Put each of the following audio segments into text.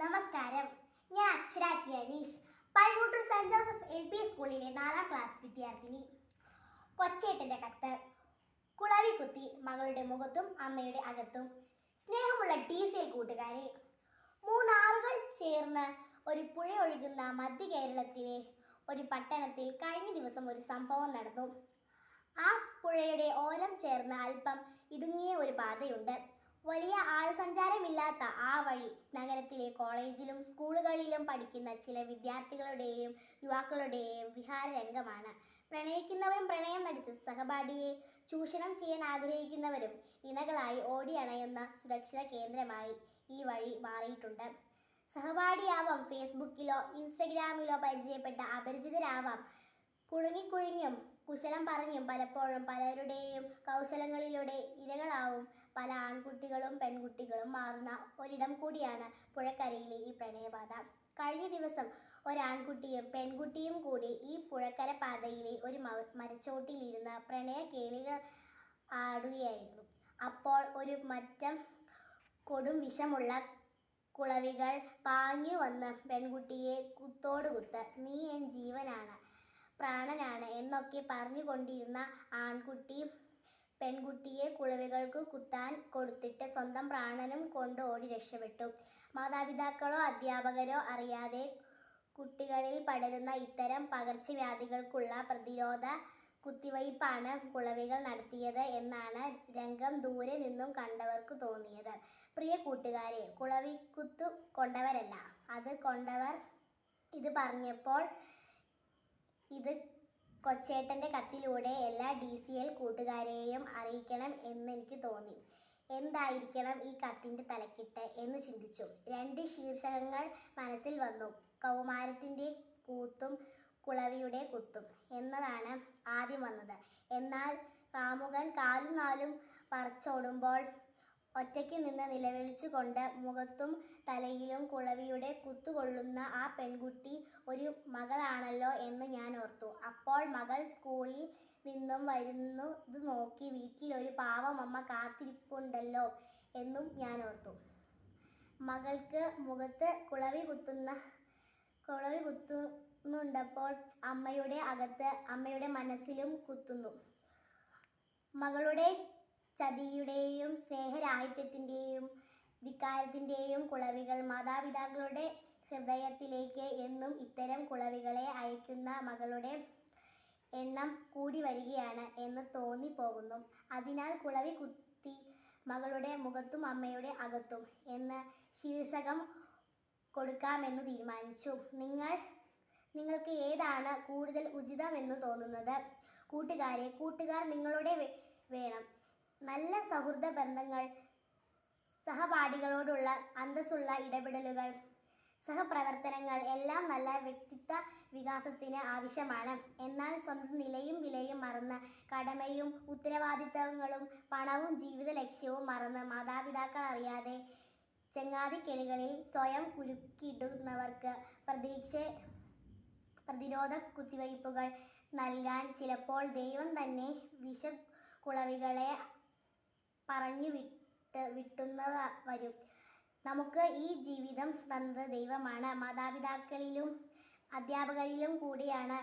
നമസ്കാരം. ഞാൻ Akshara T Aneesh. Paikuttoor Saint Joseph L P സ്കൂളിലെ നാലാം ക്ലാസ് വിദ്യാർത്ഥിനി. കൊച്ചേട്ടന്റെ കത്ത്. കുളവി കുത്തി മകളുടെ മുഖത്തും അമ്മയുടെ അകത്തും. സ്നേഹമുള്ള ടി സി എൽ കൂട്ടുകാരെ മൂന്നാറുകൾ ചേർന്ന് ഒരു പുഴ ഒഴുകുന്ന മധ്യ കേരളത്തിലെ ഒരു പട്ടണത്തിൽ കഴിഞ്ഞ ദിവസം ഒരു സംഭവം നടന്നു. ആ പുഴയുടെ ഓരം ചേർന്ന് അല്പം ഇടുങ്ങിയ ഒരു പാതയുണ്ട്. വലിയ ആൾസഞ്ചാരമില്ലാത്ത ആ വഴി നഗരത്തിലെ കോളേജിലും സ്കൂളുകളിലും പഠിക്കുന്ന ചില വിദ്യാർത്ഥികളുടെയും യുവാക്കളുടെയും വിഹാരരംഗമാണ്. പ്രണയിക്കുന്നവരും പ്രണയം നടിച്ച് സഹപാഠിയെ ചൂഷണം ചെയ്യാൻ ആഗ്രഹിക്കുന്നവരും ഇണകളായി ഓടിയണയുന്ന സുരക്ഷിത കേന്ദ്രമായി ഈ വഴി മാറിയിട്ടുണ്ട്. സഹപാഠിയാവാം ഫേസ്ബുക്കിലോ ഇൻസ്റ്റഗ്രാമിലോ പരിചയപ്പെട്ട അപരിചിതരാവാം കുഴുങ്ങിക്കുഴുങ്ങിയും കുശലം പറഞ്ഞും പലപ്പോഴും പലരുടെയും കൗശലങ്ങളിലൂടെ ഇരകളാവും. പല ആൺകുട്ടികളും പെൺകുട്ടികളും മാറുന്ന ഒരിടം കൂടിയാണ് പുഴക്കരയിലെ ഈ പ്രണയപാത. കഴിഞ്ഞ ദിവസം ഒരാൺകുട്ടിയും പെൺകുട്ടിയും കൂടി ഈ പുഴക്കര പാതയിലെ ഒരു മരച്ചോട്ടിലിരുന്ന് പ്രണയ കേളികൾ ആടുകയായിരുന്നു. അപ്പോൾ ഒരു മറ്റം കൊടും വിഷമുള്ള കുളവികൾ പാഞ്ഞു വന്ന് പെൺകുട്ടിയെ കുത്തോട് കുത്ത് നീ എൻ ജീവനാണ്. പ്രാണനാണ് എന്നൊക്കെ പറഞ്ഞുകൊണ്ടിരുന്ന ആൺകുട്ടി പെൺകുട്ടിയെ കുളവികൾക്ക് കുത്താൻ കൊടുത്തിട്ട് സ്വന്തം പ്രാണനും കൊണ്ട് ഓടി രക്ഷപ്പെട്ടു. മാതാപിതാക്കളോ അധ്യാപകരോ അറിയാതെ കുട്ടികളിൽ പടരുന്ന ഇത്തരം പകർച്ചവ്യാധികൾക്കുള്ള പ്രതിരോധ കുത്തിവയ്പ്പാണ് കുളവികൾ നടത്തിയത് എന്നാണ് രംഗം ദൂരെ നിന്നും കണ്ടവർക്ക് തോന്നിയത്. പ്രിയ കൂട്ടുകാരെ കുളവിക്കുത്തു കൊണ്ടവരല്ല. അത് കൊണ്ടവർ ഇത് പറഞ്ഞപ്പോൾ ഇത് കൊച്ചേട്ടന്റെ കത്തിലൂടെ എല്ലാ ഡി സി എൽ കൂട്ടുകാരെയും അറിയിക്കണം എന്നെനിക്ക് തോന്നി. എന്തായിരിക്കണം ഈ കത്തിന്റെ തലക്കിട്ട് എന്ന് ചിന്തിച്ചു. രണ്ട് ശീർഷകങ്ങൾ മനസ്സിൽ വന്നു. കൗമാരത്തിന്റെ കൂത്തും കുളവിയുടെ കുത്തും എന്നതാണ് ആദ്യം വന്നത്. എന്നാൽ കാമുകൻ കാലും നാലും പറിച്ചോടുമ്പോൾ ഒറ്റയ്ക്ക് നിന്ന് നിലവിളിച്ചുകൊണ്ട് മുഖത്തും തലയിലും കുളവിയുടെ കുത്തുകൊള്ളുന്ന ആ പെൺകുട്ടി ഒരു മകളാണല്ലോ എന്ന് ഞാൻ ഓർത്തു. അപ്പോൾ മകൾ സ്കൂളിൽ നിന്നും വരുന്നത് നോക്കി വീട്ടിൽ ഒരു പാവം കാത്തിരിപ്പുണ്ടല്ലോ എന്നും ഞാൻ ഓർത്തു. മകൾക്ക് മുഖത്ത് കുളവി കുത്തുന്ന കുളവി കുത്തുന്നുണ്ടപ്പോൾ അമ്മയുടെ അകത്ത് അമ്മയുടെ മനസ്സിലും കുത്തുന്നു. മകളുടെ ചതിയുടെയും സ്നേഹരാഹിത്യത്തിന്റെയും ധിക്കാരത്തിന്റെയും കുളവികൾ മാതാപിതാക്കളുടെ ഹൃദയത്തിലേക്ക് എന്നും ഇത്തരം കുളവികളെ അയക്കുന്ന മകളുടെ എണ്ണം കൂടി വരികയാണ് എന്ന് തോന്നിപ്പോകുന്നു. അതിനാൽ കുളവി കുത്തി മകളുടെ മുഖത്തും അമ്മയുടെ അകത്തും എന്ന ശീർഷകം കൊടുക്കാമെന്ന് തീരുമാനിച്ചു. നിങ്ങൾ നിങ്ങൾക്ക് ഏതാണ് കൂടുതൽ ഉചിതമെന്ന് തോന്നുന്നത്? കൂട്ടുകാരെ കൂട്ടുകാർ നിങ്ങളുടെ വേണം. നല്ല സൗഹൃദ ബന്ധങ്ങൾ സഹപാഠികളോടുള്ള അന്തസ്സുള്ള ഇടപെടലുകൾ സഹപ്രവർത്തനങ്ങൾ എല്ലാം നല്ല വ്യക്തിത്വ വികാസത്തിന് ആവശ്യമാണ്. എന്നാൽ സ്വന്തം നിലയും വിലയും മറന്ന് കടമയും ഉത്തരവാദിത്തങ്ങളും പണവും ജീവിത ലക്ഷ്യവും മറന്ന് മാതാപിതാക്കൾ അറിയാതെ ചെങ്ങാതിക്കെണികളിൽ സ്വയം കുരുക്കിയിടുന്നവർക്ക് പ്രതീക്ഷ പ്രതിരോധ കുത്തിവയ്പ്പുകൾ നൽകാൻ ചിലപ്പോൾ ദൈവം തന്നെ വിഷ കുളവികളെ പറഞ്ഞു വിട്ട് വിട്ടുന്ന വരും. നമുക്ക് ഈ ജീവിതം തന്നത് ദൈവമാണ്. മാതാപിതാക്കളിലും അധ്യാപകരിലും കൂടിയാണ്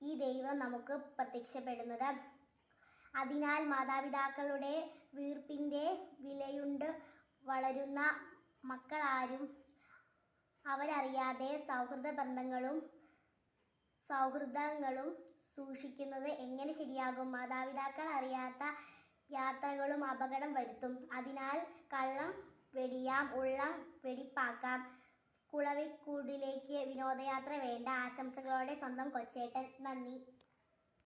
ഈ ദൈവം നമുക്ക് പ്രത്യക്ഷപ്പെടുന്നത്. അതിനാൽ മാതാപിതാക്കളുടെ വീർപ്പിന്റെ വിലയുണ്ട്. വളരുന്ന മക്കളാരും അവരറിയാതെ സൗഹൃദ ബന്ധങ്ങളും സൗഹൃദങ്ങളും സൂക്ഷിക്കുന്നത് എങ്ങനെ ശരിയാകും? മാതാപിതാക്കൾ അറിയാത്ത യാത്രകളും അപകടം വരുത്തും. അതിനാൽ കള്ളം വെടിയാം ഉള്ളം വെടിപ്പാക്കാം. കുളവിക്കൂടിലേക്ക് വിനോദയാത്ര വേണ്ട. ആശംസകളോടെ സ്വന്തം കൊച്ചേട്ടൻ. നന്ദി.